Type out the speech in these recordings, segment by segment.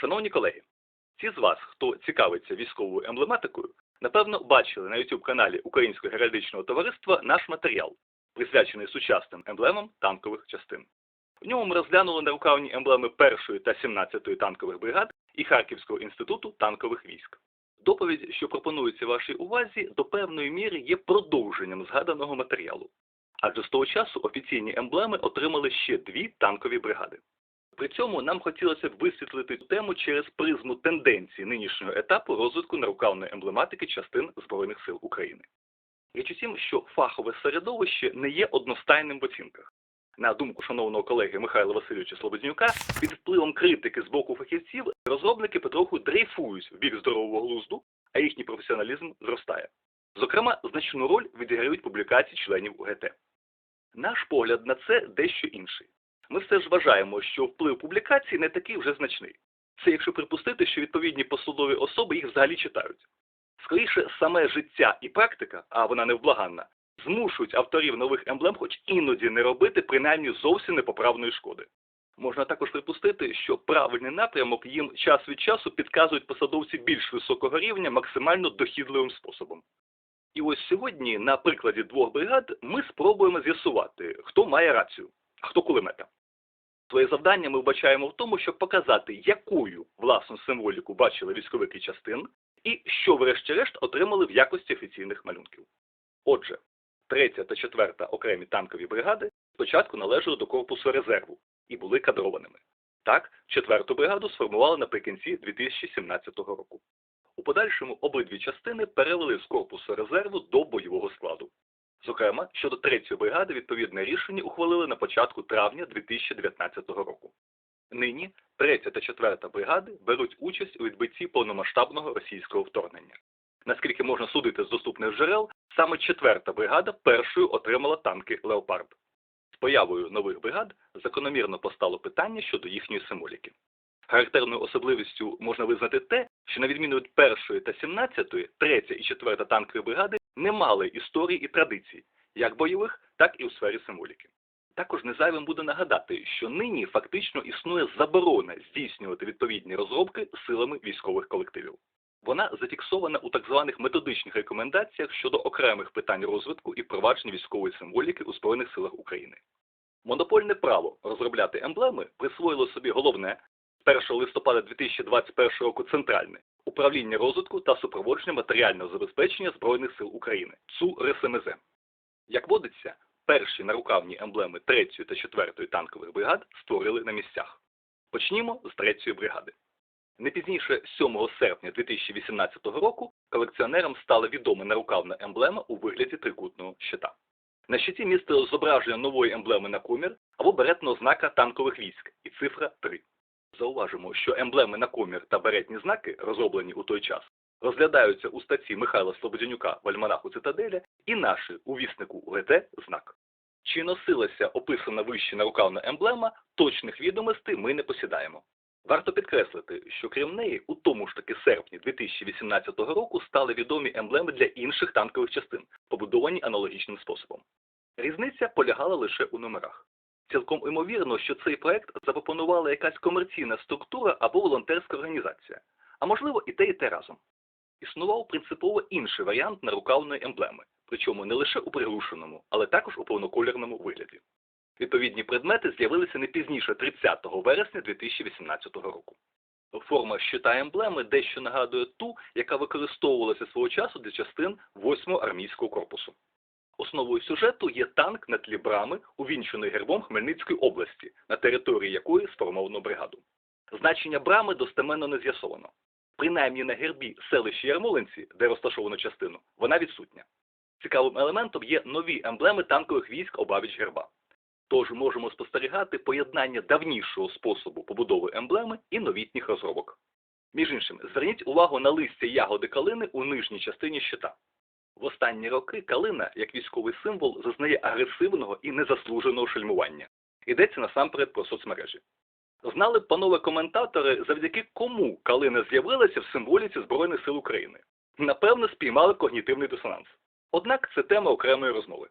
Шановні колеги, ті з вас, хто цікавиться військовою емблематикою, напевно бачили на YouTube каналі Українського геральдичного товариства наш матеріал, присвячений сучасним емблемам танкових частин. В ньому ми розглянули нарукавні емблеми 1 та 17 танкових бригад і Харківського інституту танкових військ. Доповідь, що пропонується вашій увазі, до певної міри є продовженням згаданого матеріалу. Адже з того часу офіційні емблеми отримали ще дві танкові бригади. При цьому нам хотілося б висвітлити тему через призму тенденції нинішнього етапу розвитку нарукавної емблематики частин Збройних сил України. Річ у що фахове середовище не є одностайним в оцінках. На думку шановного колеги Михайла Васильовича Слободнюка, під впливом критики з боку фахівців розробники потроху дрейфують в бік здорового глузду, а їхній професіоналізм зростає. Зокрема, значну роль відіграють публікації членів УГТ. Наш погляд на це дещо інший. Ми все ж вважаємо, що вплив публікацій не такий вже значний. Це якщо припустити, що відповідні посудові особи їх взагалі читають. Скоріше, саме життя і практика, а вона невблаганна, змушують авторів нових емблем хоч іноді не робити принаймні зовсім непоправної шкоди. Можна також припустити, що правильний напрямок їм час від часу підказують посадовці більш високого рівня максимально дохідливим способом. І ось сьогодні, на прикладі двох бригад, ми спробуємо з'ясувати, хто має рацію, хто кулемета. Своє завдання ми вбачаємо в тому, щоб показати, якою власну символіку бачили військовики частин і що, врешті-решт, отримали в якості офіційних малюнків. Отже, третя та четверта окремі танкові бригади спочатку належали до корпусу резерву і були кадрованими. Так, четверту бригаду сформували наприкінці 2017 року. У подальшому обидві частини перевели з корпусу резерву до бойового складу. Зокрема, щодо третьої бригади відповідне рішення ухвалили на початку травня 2019 року. Нині третя та четверта бригади беруть участь у відбитті повномасштабного російського вторгнення. Наскільки можна судити з доступних джерел, саме четверта бригада першою отримала танки Леопард. З появою нових бригад закономірно постало питання щодо їхньої символіки. Характерною особливістю можна визнати те, що на відміну від першої та сімнадцятої, третя і четверта танкові бригади не мали історії і традицій, як бойових, так і у сфері символіки. Також незайвим буде нагадати, що нині фактично існує заборона здійснювати відповідні розробки силами військових колективів. Вона зафіксована у так званих методичних рекомендаціях щодо окремих питань розвитку і впровадження військової символіки у Збройних силах України. Монопольне право розробляти емблеми присвоїло собі головне з 1 листопада 2021 року центральне управління розвитку та супроводження матеріального забезпечення Збройних сил України ЦУ РСМЗ. Як водиться, перші нарукавні емблеми 3 та 4 танкових бригад створили на місцях. Почнімо з 3 бригади. Не пізніше 7 серпня 2018 року колекціонерам стала відома нарукавна емблема у вигляді трикутного щита. На щиті містило зображення нової емблеми на комір або беретного знака танкових військ і цифра 3. Зауважимо, що емблеми на комір та беретні знаки, розроблені у той час, розглядаються у статті Михайла Слободянюка в Альманаху Цитаделя і наші у віснику УГТ знак. Чи носилася описана вище нарукавна емблема, точних відомостей ми не посідаємо. Варто підкреслити, що крім неї, у тому ж таки серпні 2018 року стали відомі емблеми для інших танкових частин, побудовані аналогічним способом. Різниця полягала лише у номерах. Цілком імовірно, що цей проект запропонувала якась комерційна структура або волонтерська організація, а можливо і те, і те разом. Існував принципово інший варіант нарукавної емблеми, причому не лише у приглушеному, але також у повнокольорному вигляді. Відповідні предмети з'явилися не пізніше 30 вересня 2018 року. Форма щита емблеми дещо нагадує ту, яка використовувалася свого часу для частин 8-го армійського корпусу. Основою сюжету є танк на тлі брами, увінчений гербом Хмельницької області, на території якої сформовано бригаду. Значення брами достеменно не з'ясовано. Принаймні на гербі селища Ярмолинці, де розташовано частину, вона відсутня. Цікавим елементом є нові емблеми танкових військ обабіч герба. Тож можемо спостерігати поєднання давнішого способу побудови емблеми і новітніх розробок. Між іншим, зверніть увагу на листя ягоди калини у нижній частині щита. В останні роки калина, як військовий символ, зазнає агресивного і незаслуженого шельмування. Йдеться насамперед про соцмережі. Знали б, панове коментатори, завдяки кому калина з'явилася в символіці Збройних сил України. Напевно, спіймали когнітивний дисонанс. Однак це тема окремої розмови.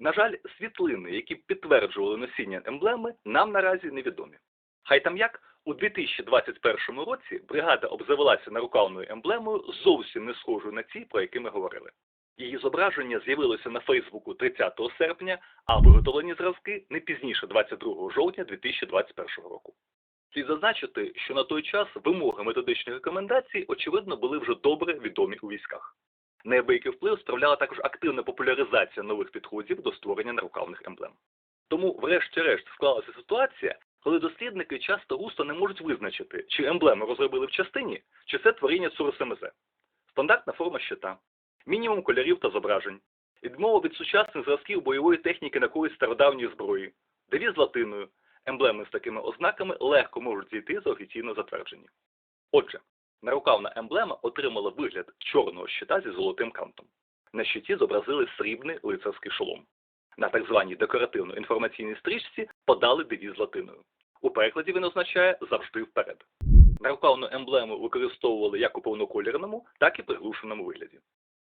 На жаль, світлини, які підтверджували носіння емблеми, нам наразі невідомі. Хай там як, У 2021 році бригада обзавелася нарукавною емблемою зовсім не схожою на ті, про які ми говорили. Її зображення з'явилося на Фейсбуку 30 серпня, а виготовлені зразки не пізніше 22 жовтня 2021 року. Слід зазначити, що на той час вимоги методичних рекомендацій, очевидно, були вже добре відомі у військах. Неабиякий вплив справляла також активна популяризація нових підходів до створення нарукавних емблем. Тому, врешті-решт, склалася ситуація, коли дослідники часто густо не можуть визначити, чи емблему розробили в частині, чи це творіння ЦУРСМЗ. Стандартна форма щита, мінімум кольорів та зображень, відмова від сучасних зразків бойової техніки на користь стародавньої зброї, девіз латиною, емблеми з такими ознаками легко можуть зійти за офіційне затвердження. Отже, нарукавна емблема отримала вигляд чорного щита зі золотим кантом. На щиті зобразили срібний лицарський шолом. На так званій декоративно-інформаційній стрічці подали девіз латиною. У перекладі він означає завжди вперед. Нарукавну емблему використовували як у повноколірному, так і приглушеному вигляді.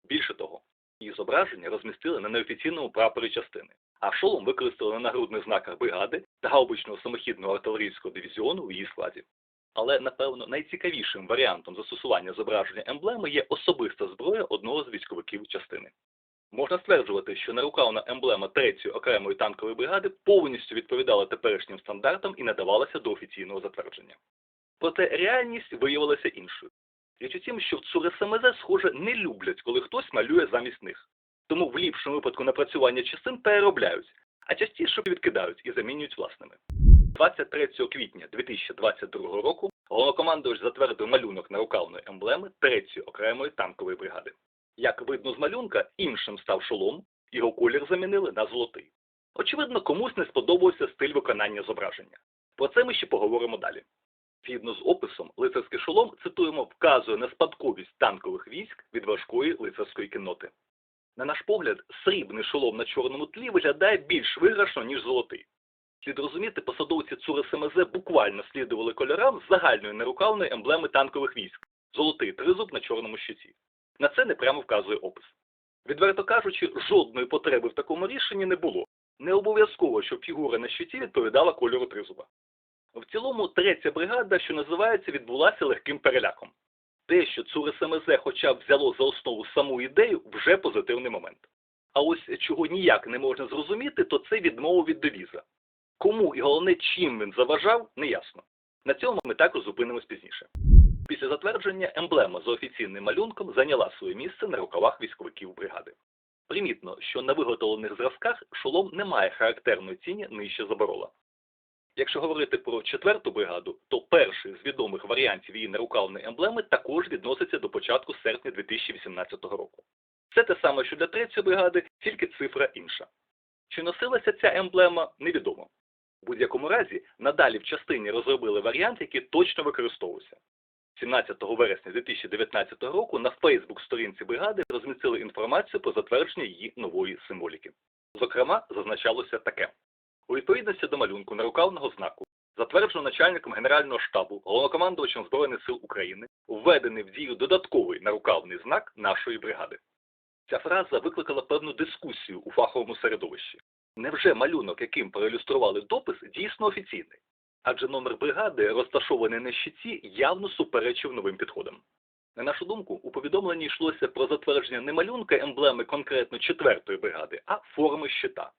Більше того, її зображення розмістили на неофіційному прапорі частини, а шолом використали на нагрудних знаках бригади та гаубичного самохідного артилерійського дивізіону у її складі. Але, напевно, найцікавішим варіантом застосування зображення емблеми є особиста зброя одного з військовиків частини. Можна стверджувати, що нарукавна емблема 3-ї окремої танкової бригади повністю відповідала теперішнім стандартам і надавалася до офіційного затвердження. Проте реальність виявилася іншою. Річ у тім, що в ЦУРСМЗ, схоже, не люблять, коли хтось малює замість них. Тому в ліпшому випадку напрацювання частин переробляють, а частіше відкидають і замінюють власними. 23 квітня 2022 року головнокомандувач затвердив малюнок нарукавної емблеми 3-ї окремої танкової бригади. Як видно з малюнка, іншим став шолом, його колір замінили на золотий. Очевидно, комусь не сподобався стиль виконання зображення. Про це ми ще поговоримо далі. Згідно з описом, лицарський шолом, цитуємо, вказує на спадковість танкових військ від важкої лицарської кінноти. На наш погляд, срібний шолом на чорному тлі виглядає більш виграшно, ніж золотий. Слід розуміти, посадовці ЦУР СМЗ буквально слідували кольорам загальної нерукавної емблеми танкових військ золотий тризуб на чорному щиті. На це не прямо вказує опис. Відверто кажучи, жодної потреби в такому рішенні не було. Не обов'язково, щоб фігура на щиті відповідала кольору тризуба. В цілому, третя бригада, що називається, відбулася легким переляком. Те, що ЦУР СМЗ хоча б взяло за основу саму ідею, вже позитивний момент. А ось чого ніяк не можна зрозуміти, то це відмова від девіза. Кому і головне, чим він заважав, неясно. На цьому ми також зупинимось пізніше. Після затвердження емблема за офіційним малюнком зайняла своє місце на рукавах військовиків бригади. Примітно, що на виготовлених зразках шолом не має характерної тіні нижче заборола. Якщо говорити про четверту бригаду, то перший з відомих варіантів її нарукавної емблеми також відноситься до початку серпня 2018 року. Це те саме, що для третьої бригади, тільки цифра інша. Чи носилася ця емблема, невідомо. В будь-якому разі, надалі в частині розробили варіант, який точно використовувався. 17 вересня 2019 року на Фейсбук-сторінці бригади розмістили інформацію про затвердження її нової символіки. Зокрема, зазначалося таке. У відповідності до малюнку нарукавного знаку, затверджено начальником Генерального штабу, головнокомандувачем Збройних сил України, введений в дію додатковий нарукавний знак нашої бригади. Ця фраза викликала певну дискусію у фаховому середовищі. Невже малюнок, яким проілюстрували допис, дійсно офіційний? Адже номер бригади, розташований на щиті, явно суперечив новим підходам. На нашу думку, у повідомленні йшлося про затвердження не малюнка емблеми конкретно 4-ї бригади, а форми щита.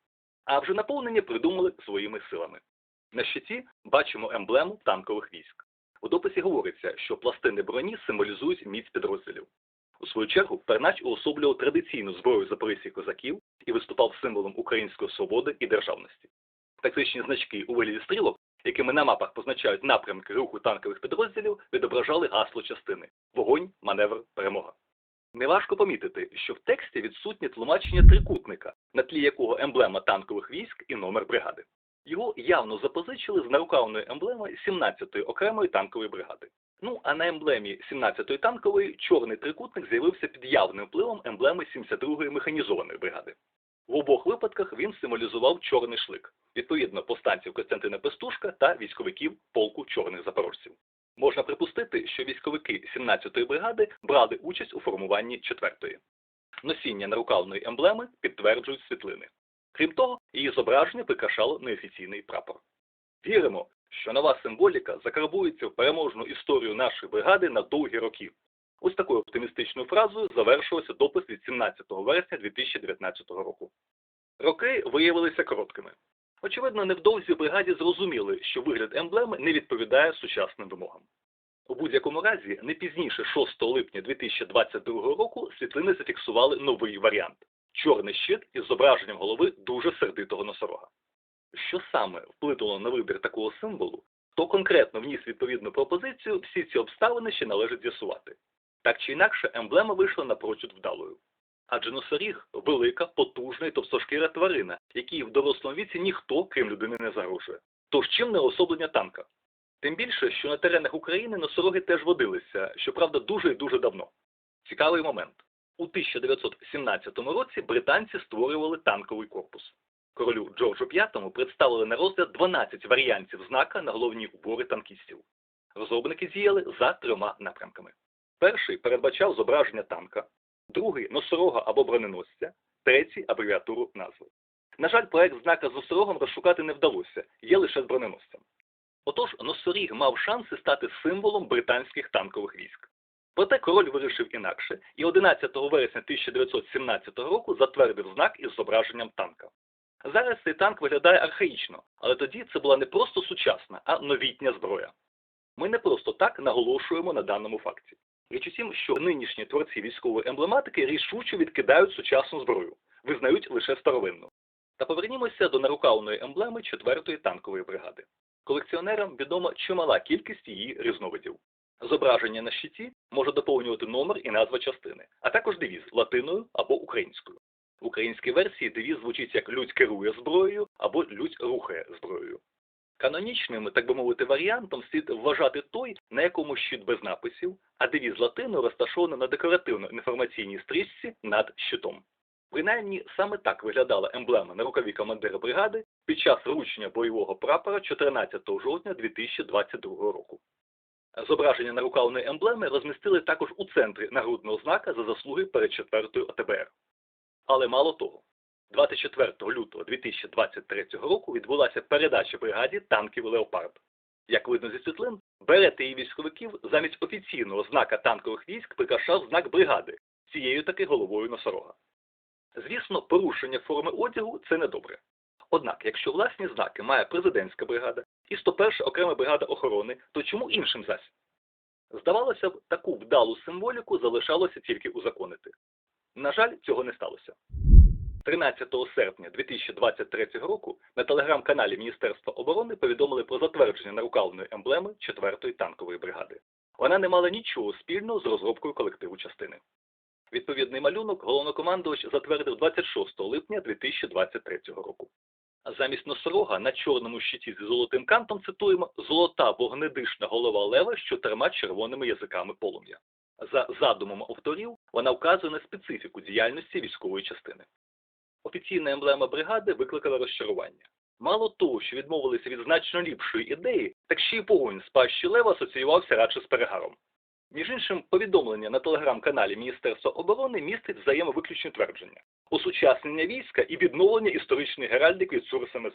А вже наповнення придумали своїми силами. На щиті бачимо емблему танкових військ. У дописі говориться, що пластини броні символізують міць підрозділів. У свою чергу Пернач уособлював традиційну зброю запорізьких козаків і виступав символом української свободи і державності. Тактичні значки у вигляді стрілок, якими на мапах позначають напрямки руху танкових підрозділів, відображали гасло частини вогонь, маневр, перемога. Неважко помітити, що в тексті відсутнє тлумачення трикутника, на тлі якого емблема танкових військ і номер бригади. Його явно запозичили з нарукавної емблеми 17-ї окремої танкової бригади. Ну, а на емблемі 17-ї танкової чорний трикутник з'явився під явним впливом емблеми 72-ї механізованої бригади. В обох випадках він символізував чорний шлик, відповідно повстанців Костянтина Пестушка та військовиків полку чорних запорожців. Можна припустити, що військовики 17-ї бригади брали участь у формуванні 4-ї. Носіння нарукавної емблеми підтверджують світлини. Крім того, її зображення прикрашало неофіційний прапор. Віримо, що нова символіка закарбується в переможну історію нашої бригади на довгі роки. Ось такою оптимістичною фразою завершився допис від 17 вересня 2019 року. Роки виявилися короткими. Очевидно, невдовзі бригаді зрозуміли, що вигляд емблеми не відповідає сучасним вимогам. У будь-якому разі, не пізніше 6 липня 2022 року світлини зафіксували новий варіант чорний щит із зображенням голови дуже сердитого носорога. Що саме вплинуло на вибір такого символу, хто конкретно вніс відповідну пропозицію, всі ці обставини ще належить з'ясувати. Так чи інакше, емблема вийшла напрочуд вдалою. Адже носоріг велика, потужна і товстошкіра тварина, якій в дорослому віці ніхто, крім людини, не загрожує. Тож чим не особлення танка? Тим більше, що на теренах України носороги теж водилися, щоправда, дуже і дуже давно. Цікавий момент. У 1917 році британці створювали танковий корпус. Королю Джорджу V представили на розгляд 12 варіантів знака на головні убори танкістів. Розробники діяли за трьома напрямками. Перший передбачав зображення танка, другий носорога або броненосця, третій абревіатуру назви. На жаль, проект знака з носорогом розшукати не вдалося, є лише з броненосцем. Отож, носоріг мав шанси стати символом британських танкових військ. Проте король вирішив інакше і 11 вересня 1917 року затвердив знак із зображенням танка. Зараз цей танк виглядає архаїчно, але тоді це була не просто сучасна, а новітня зброя. Ми не просто так наголошуємо на даному факті. Річ у тім, що нинішні творці військової емблематики рішуче відкидають сучасну зброю, визнають лише старовинну. Та повернімося до нарукавної емблеми 4-ї танкової бригади. Колекціонерам відома чимала кількість її різновидів. Зображення на щиті може доповнювати номер і назва частини, а також девіз латиною або українською. В українській версії девіз звучить як «Людь керує зброєю» або «Людь рухає зброєю». Канонічним, так би мовити, варіантом слід вважати той, на якому щит без написів, а девіз латиною розташований на декоративно-інформаційній стрічці над щитом. Принаймні, саме так виглядала емблема на рукаві командира бригади під час вручення бойового прапора 14 жовтня 2022 року. Зображення нарукавної емблеми розмістили також у центрі нагрудного знака за заслуги перед 4-ю ОТБР. Але мало того, 24 лютого 2023 року відбулася передача бригаді танків «Леопард». Як видно зі світлин, берети і військовиків замість офіційного знака танкових військ прикрашав знак бригади цією таки головою носорога. Звісно, порушення форми одягу – це недобре. Однак, якщо власні знаки має президентська бригада і 101 окрема бригада охорони, то чому іншим засіб? Здавалося б, таку вдалу символіку залишалося тільки узаконити. На жаль, цього не сталося. 13 серпня 2023 року на телеграм-каналі Міністерства оборони повідомили про затвердження нарукавної емблеми 4-ї танкової бригади. Вона не мала нічого спільного з розробкою колективу частини. Відповідний малюнок головнокомандувач затвердив 26 липня 2023 року. Замість носорога на чорному щиті зі золотим кантом цитуємо золота вогнедишна голова лева з чотирма червоними язиками полум'я. За задумом авторів вона вказує на специфіку діяльності військової частини. Офіційна емблема бригади викликала розчарування. Мало того, що відмовилися від значно ліпшої ідеї, так ще й погонь з пащі лева асоціювався радше з перегаром. Між іншим, повідомлення на телеграм-каналі Міністерства оборони містить взаємовиключні твердження осучаснення війська і відновлення історичної геральдики від СМЗ.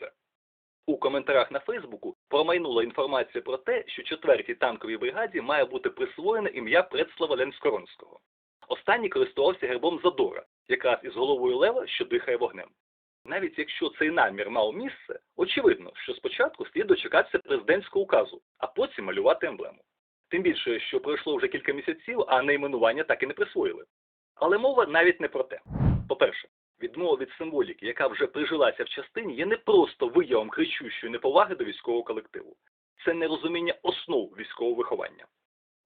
У коментарях на Фейсбуку промайнула інформація про те, що 4-й танковій бригаді має бути присвоєне ім'я Предслава Ленскоронського. Останній користувався гербом Задора, якраз із головою лева, що дихає вогнем. Навіть якщо цей намір мав місце, очевидно, що спочатку слід дочекатися президентського указу, а потім малювати емблему. Тим більше, що пройшло вже кілька місяців, а найменування так і не присвоїли. Але мова навіть не про те. По-перше, відмова від символіки, яка вже прижилася в частині, є не просто виявом кричущої неповаги до військового колективу. Це нерозуміння основ військового виховання.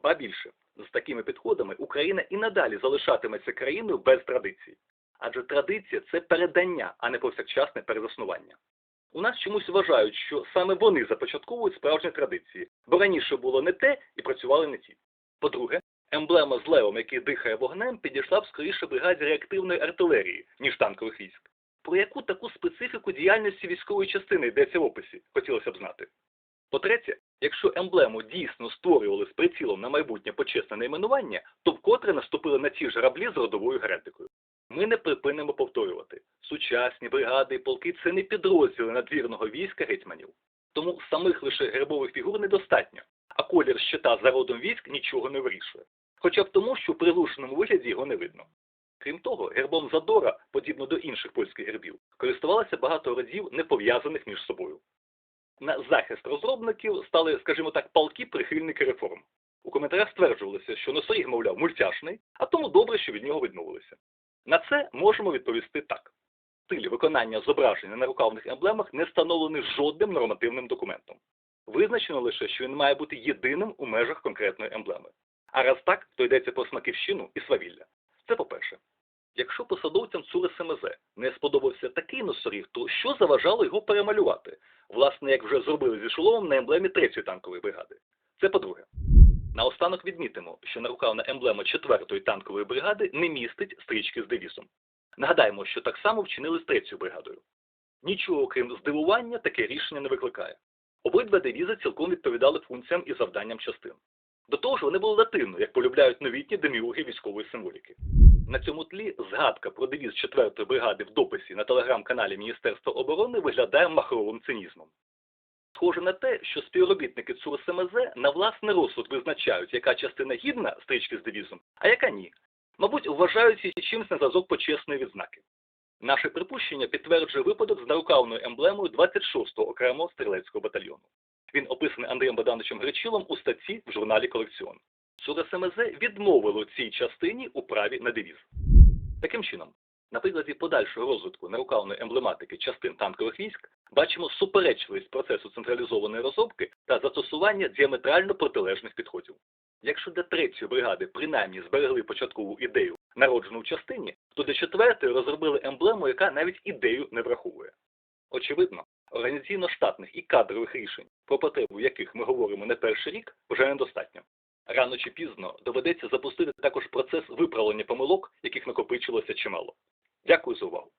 Ба більше, з такими підходами Україна і надалі залишатиметься країною без традицій. Адже традиція це передання, а не повсякчасне перезаснування. У нас чомусь вважають, що саме вони започатковують справжні традиції, бо раніше було не те і працювали не ті. По-друге, емблема з левом, який дихає вогнем, підійшла б скоріше бригаді реактивної артилерії, ніж танкових військ. Про яку таку специфіку діяльності військової частини йдеться в описі, хотілося б знати. По-третє, якщо емблему дійсно створювали з прицілом на майбутнє почесне найменування, то вкотре наступили на ті ж граблі з родовою геральдикою. Ми не припинимо повторювати. Сучасні бригади і полки це не підрозділи надвірного війська гетьманів. тому самих лише гербових фігур недостатньо, а колір щита за родом військ нічого не вирішує. Хоча б тому, що в приглушеному вигляді його не видно. Крім того, гербом Задора, подібно до інших польських гербів, користувалося багато родів, не пов'язаних між собою. На захист розробників стали, скажімо так, палки прихильники реформ. У коментарях стверджувалося, що носоріг, мовляв, мультяшний, а тому добре, що від нього відмовилися. На це можемо відповісти так. Стиль виконання зображень на нарукавних емблемах не встановлений жодним нормативним документом. Визначено лише, що він має бути єдиним у межах конкретної емблеми. А раз так, то йдеться про смаківщину і свавілля. Це по-перше. Якщо посадовцям ЦУР СМЗ не сподобався такий носоріг, то що заважало його перемалювати? Власне, як вже зробили зі шоломом на емблемі 3-ї танкової бригади. Це по-друге. Наостанок відмітимо, що нарукавна емблема 4-ї танкової бригади не містить стрічки з девізом. Нагадаємо, що так само вчинили з 3-ю бригадою. Нічого, крім здивування, таке рішення не викликає. Обидва девізи цілком відповідали функціям і завданням частин. До того ж, вони були латинно, як полюбляють новітні деміурги військової символіки. На цьому тлі згадка про девіз 4-ї бригади в дописі на телеграм-каналі Міністерства оборони виглядає махровим цинізмом. Схоже на те, що співробітники ЦУР СМЗ на власний розсуд визначають, яка частина гідна стрічки з девізом, а яка ні. Мабуть, вважають її чимось на зразок почесної відзнаки. Наше припущення підтверджує випадок з нарукавною емблемою 26-го окремого стрілецького батальйону. Він описаний Андрієм Богдановичем Гречилом у статті в журналі Колекціон. ЦУР СМЗ відмовило цій частині у праві на девіз. Таким чином, на прикладі подальшого розвитку нарукавної емблематики частин танкових військ бачимо суперечливість процесу централізованої розробки та застосування діаметрально протилежних підходів. Якщо для третьої бригади принаймні зберегли початкову ідею, народжену в частині, то для четвертої розробили емблему, яка навіть ідею не враховує. Очевидно, організаційно-штатних і кадрових рішень, про потребу яких ми говоримо не перший рік, вже недостатньо. Рано чи пізно доведеться запустити також процес виправлення помилок, яких накопичилося чимало. Дякую за увагу.